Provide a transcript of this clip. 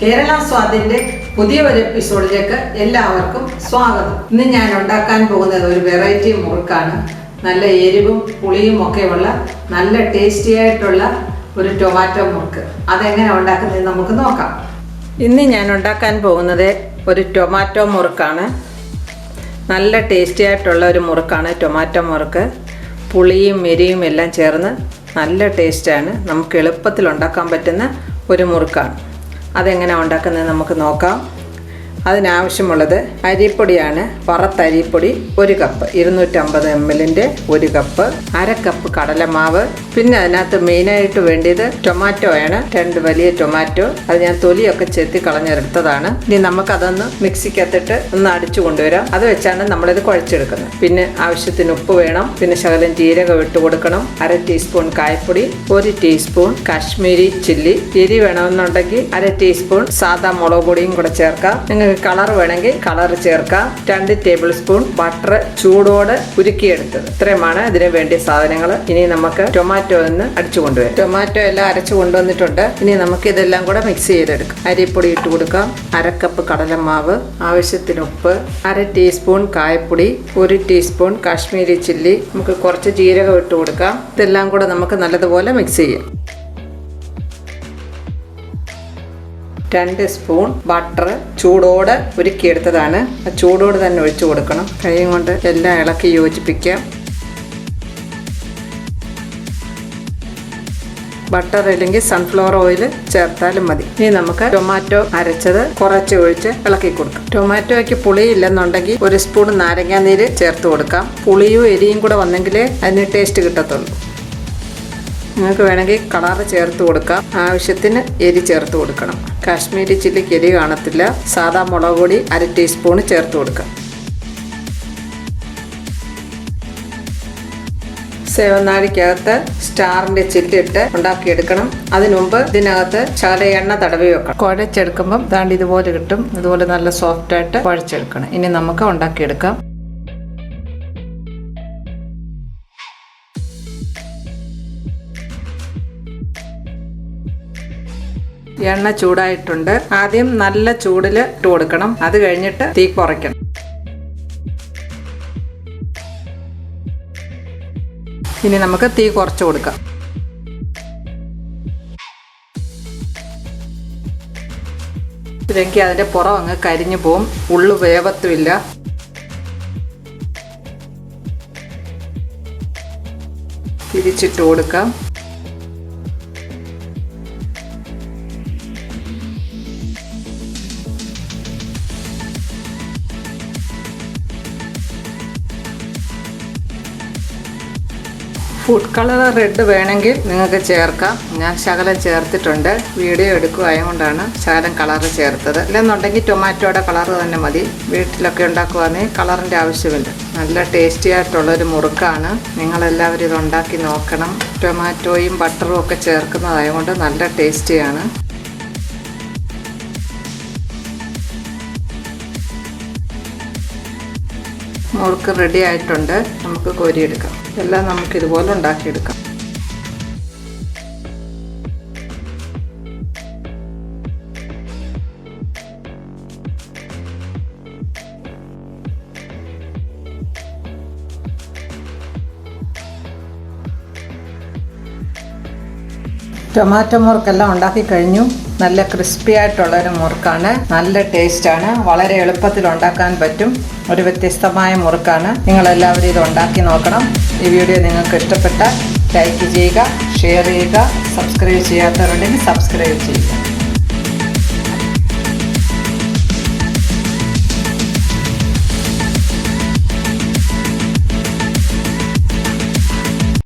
കേരള സ്വാദിന്റെ പുതിയ ഒരു എപ്പിസോഡിലേക്ക് എല്ലാവർക്കും സ്വാഗതം. ഇന്ന് ഞാൻ ഉണ്ടാക്കാൻ പോകുന്നത് ഒരു വെറൈറ്റി മുറുക്കാണ്. നല്ല എരിവും പുളിയും ഒക്കെ ഉള്ള നല്ല ടേസ്റ്റി ആയിട്ടുള്ള ഒരു ടൊമാറ്റോ മുറുക്ക്. അതെങ്ങനെ ഉണ്ടാക്കുന്നത് നമുക്ക് നോക്കാം. ഇന്ന് ഞാൻ ഉണ്ടാക്കാൻ പോകുന്നത് ഒരു ടൊമാറ്റോ മുറുക്കാണ്. നല്ല ടേസ്റ്റി ആയിട്ടുള്ള ഒരു മുറുക്കാണ് ടൊമാറ്റോ മുറുക്ക്. പുളിയും എരിയും എല്ലാം ചേർന്ന് നല്ല ടേസ്റ്റാണ് നമുക്ക് എളുപ്പത്തിൽ ഉണ്ടാക്കാൻ പറ്റുന്ന ഒരു മുറുക്കാണ്. അതെങ്ങനെയാണ് ഉണ്ടാക്കുന്നത് നമുക്ക് നോക്കാം. അതിനാവശ്യമുള്ളത് അരിപ്പൊടിയാണ്. വറുത്ത അരിപ്പൊടി ഒരു കപ്പ് ഇരുന്നൂറ്റമ്പത് എം എല്ലിന്റെ ഒരു കപ്പ് അര കപ്പ് കടലമാവ്. പിന്നെ അതിനകത്ത് മെയിനായിട്ട് വേണ്ടിയത് ടൊമാറ്റോ ആണ്. രണ്ട് വലിയ ടൊമാറ്റോ അത് ഞാൻ തൊലിയൊക്കെ ചെത്തി കളഞ്ഞെടുത്തതാണ്. ഇനി നമുക്കതൊന്ന് മിക്സിക്കകത്തിട്ട് ഒന്ന് അടിച്ചു കൊണ്ടുവരാം. അത് വെച്ചാണ് നമ്മളിത് കുഴച്ചെടുക്കുന്നത്. പിന്നെ ആവശ്യത്തിന് ഉപ്പ് വേണം. പിന്നെ ശകലം ജീരകം ഇട്ട് കൊടുക്കണം. അര ടീസ്പൂൺ കായപ്പൊടി ഒരു ടീസ്പൂൺ കാശ്മീരി ചില്ലി. എരി വേണമെന്നുണ്ടെങ്കിൽ അര ടീസ്പൂൺ സാധാ മുളക് പൊടിയും കൂടെ ചേർക്കാം. നിങ്ങൾക്ക് കളർ വേണമെങ്കിൽ കളർ ചേർക്കാം. രണ്ട് ടേബിൾ സ്പൂൺ ബട്ടർ ചൂടോടെ ഉരുക്കിയെടുത്തത്. ഇത്രയുമാണ് ഇതിന് വേണ്ടിയ സാധനങ്ങൾ ഇനി നമുക്ക് ടൊമാറ്റോ ഒന്ന് അടിച്ചു കൊണ്ടുവരാം. ടൊമാറ്റോ എല്ലാം അരച്ചു കൊണ്ടുവന്നിട്ടുണ്ട്. ഇനി നമുക്ക് ഇതെല്ലാം കൂടെ മിക്സ് ചെയ്തെടുക്കാം. അരിപ്പൊടി ഇട്ട് കൊടുക്കാം. അരക്കപ്പ് കടലമാവ് ആവശ്യത്തിന് ഉപ്പ് അര ടീസ്പൂൺ കായപ്പൊടി ഒരു ടീസ്പൂൺ കാശ്മീരി ചില്ലി. നമുക്ക് കുറച്ച് ജീരകം ഇട്ട് കൊടുക്കാം. ഇതെല്ലാം കൂടെ നമുക്ക് നല്ലതുപോലെ മിക്സ് ചെയ്യാം. രണ്ട് സ്പൂൺ ബട്ടർ ചൂടോടെ ഉരുക്കിയെടുത്തതാണ്. ചൂടോടെ തന്നെ ഒഴിച്ചു കൊടുക്കണം. കൈ കൊണ്ട് എല്ലാം ഇളക്കി യോജിപ്പിക്കാം ബട്ടർ അല്ലെങ്കിൽ സൺഫ്ലവർ ഓയിൽ ചേർത്താലും മതി. ഇനി നമുക്ക് ടൊമാറ്റോ അരച്ചത് കുറച്ച് ഒഴിച്ച് ഇളക്കി കൊടുക്കാം. ടൊമാറ്റോയ്ക്ക് പുളി ഇല്ലെന്നുണ്ടെങ്കിൽ ഒരു സ്പൂൺ നാരങ്ങാനീര് ചേർത്ത് കൊടുക്കാം. പുളിയും എരിയും കൂടെ വന്നെങ്കിലേ അതിന് ടേസ്റ്റ് കിട്ടത്തുള്ളൂ. നിങ്ങൾക്ക് വേണമെങ്കിൽ കളറ് ചേർത്ത് കൊടുക്കാം. ആവശ്യത്തിന് എരി ചേർത്ത് കൊടുക്കണം. കാശ്മീരി ചില്ലിക്ക് എരി കാണത്തില്ല. സാധാ മുളക് പൊടി അര ടീസ്പൂൺ ചേർത്ത് കൊടുക്കാം. സേവനാഴിക്കകത്ത് സ്റ്റാറിന്റെ ചില്ലിട്ട് ഉണ്ടാക്കിയെടുക്കണം. അതിനുമുമ്പ് ഇതിനകത്ത് ചാല എണ്ണ തടവി വെക്കണം. കുഴച്ചെടുക്കുമ്പം ദാണ്ട് ഇതുപോലെ കിട്ടും. ഇതുപോലെ നല്ല സോഫ്റ്റായിട്ട് കുഴച്ചെടുക്കണം. ഇനി നമുക്ക് ഉണ്ടാക്കിയെടുക്കാം. എണ്ണ ചൂടായിട്ടുണ്ട്. ആദ്യം നല്ല ചൂടിൽ ഇട്ട് കൊടുക്കണം. അത് കഴിഞ്ഞിട്ട് തീ കുറയ്ക്കണം. ഇനി നമുക്ക് തീ കുറച്ച് കൊടുക്കാം. ഇല്ലെങ്കിൽ അതിന്റെ പുറം അങ്ങ് കരിഞ്ഞു പോവും. ഉള്ളു വേവത്തുമില്ല. തിരിച്ചിട്ട് കൊടുക്കാം. ഫുഡ് കളർ റെഡ് വേണമെങ്കിൽ നിങ്ങൾക്ക് ചേർക്കാം. ഞാൻ ശകലം ചേർത്തിട്ടുണ്ട്. വീഡിയോ എടുക്കുകയായത് കൊണ്ടാണ് ശകലം കളർ ചേർത്തത്. അല്ലെന്നുണ്ടെങ്കിൽ ടൊമാറ്റോയുടെ കളർ തന്നെ മതി. വീട്ടിലൊക്കെ ഉണ്ടാക്കുകയാണെങ്കിൽ കളറിന്റെ ആവശ്യമില്ല നല്ല ടേസ്റ്റി ആയിട്ടുള്ളൊരു മുറുക്കാണ്. നിങ്ങളെല്ലാവരും ഇത് ഉണ്ടാക്കി നോക്കണം. ടൊമാറ്റോയും ബട്ടറും ഒക്കെ ചേർക്കുന്നതായതുകൊണ്ട് നല്ല ടേസ്റ്റിയാണ്. മുറുക്ക് റെഡി ആയിട്ടുണ്ട്. നമുക്ക് കോരിയെടുക്കാം. എല്ലാം നമുക്ക് ഇതുപോലെ ഉണ്ടാക്കിയെടുക്കാം. ടൊമാറ്റോ മുറുക്കെല്ലാം ഉണ്ടാക്കി കഴിഞ്ഞു. നല്ല ക്രിസ്പി ആയിട്ടുള്ളൊരു മുറുക്കാണ്. നല്ല ടേസ്റ്റാണ് വളരെ എളുപ്പത്തിൽ ഉണ്ടാക്കാൻ പറ്റും. ഒരു വ്യത്യസ്തമായ മുറുക്കാണ്. നിങ്ങളെല്ലാവരും ഇത് ഉണ്ടാക്കി നോക്കണം. ഈ വീഡിയോ നിങ്ങൾക്ക് ഇഷ്ടപ്പെട്ട ലൈക്ക് ചെയ്യുക ഷെയർ ചെയ്യുക സബ്സ്ക്രൈബ് ചെയ്യാത്തവരുണ്ടെങ്കിൽ സബ്സ്ക്രൈബ് ചെയ്യുക.